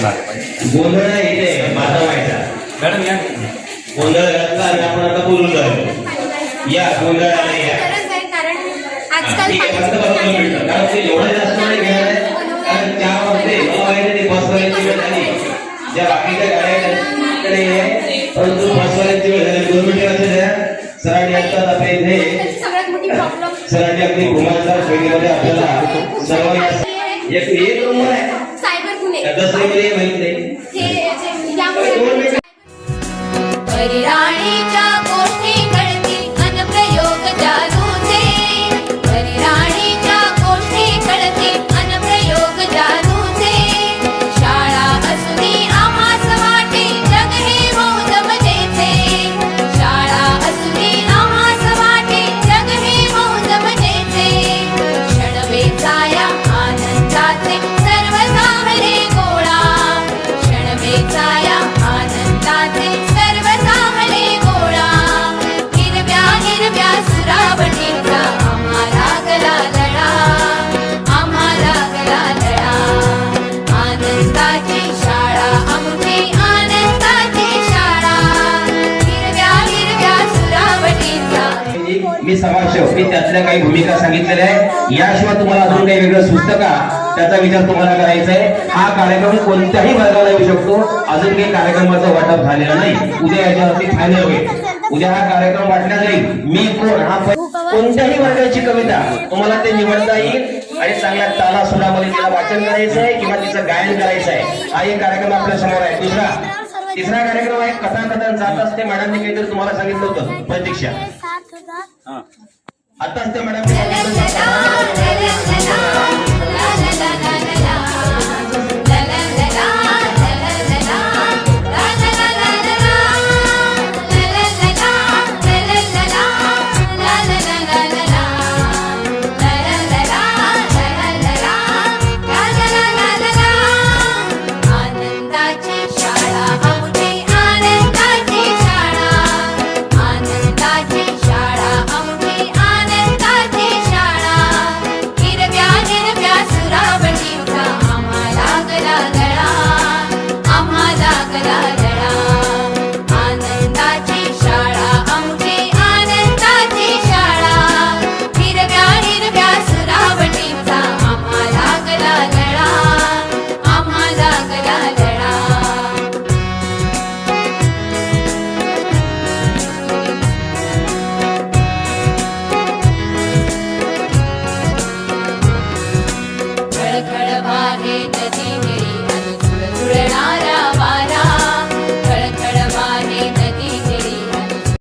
गोंधळ आहे इथे माधवायचा मॅडम या. गोंधळ घातला आणि आपण आता बोलून जाऊ या या. ठीक आहे फक्त पाहिजे. बरोबर मिळतं कारण ते एवढं जास्त नाही घेणार आहे. कारण त्यामध्ये नऊ आहे ते बसवायची वेळ झाली. ज्या बाकीच्या गाड्या आहेत त्यांच्याकडे आहे. परंतु बसवायची वेळ झाली. दोन मिनिटं द्या सरांनी आता आपल्या इथे सरांनी आपली कुमारसार शैलीमध्ये आपल्याला सर्व या- एक एक नंबर आहे. At the same time, मी समाजसेवक मी त्यातल्या काही भूमिका सांगितलेल्या आहे याशिवाय तुम्हाला अजून काही वेगळं सुचतं का? त्याचा विचार तुम्हाला करायचा आहे. हा कार्यक्रम कोणत्याही वर्गाला येऊ शकतो. अजून काही कार्यक्रमाचं वाटप झालेलं नाही. उद्या याच्यावरती फायनल होईल. उद्या हा कार्यक्रम वाटला जाईल. मी कोण? हा कोणत्याही वर्गाची कविता तुम्हाला ते निवडता येईल. आणि चांगल्या ताला सुरामध्ये तिला वाचन करायचं आहे किंवा तिचं गायन करायचं आहे. हा एक कार्यक्रम आपल्यासमोर आहे. दुसरा तिसरा कार्यक्रम आहे. कथा कथन जात असते मॅडमने काहीतरी तुम्हाला सांगितलं होतं. प्रतीक्षा. हा आताच त्या मॅडम लला लला लला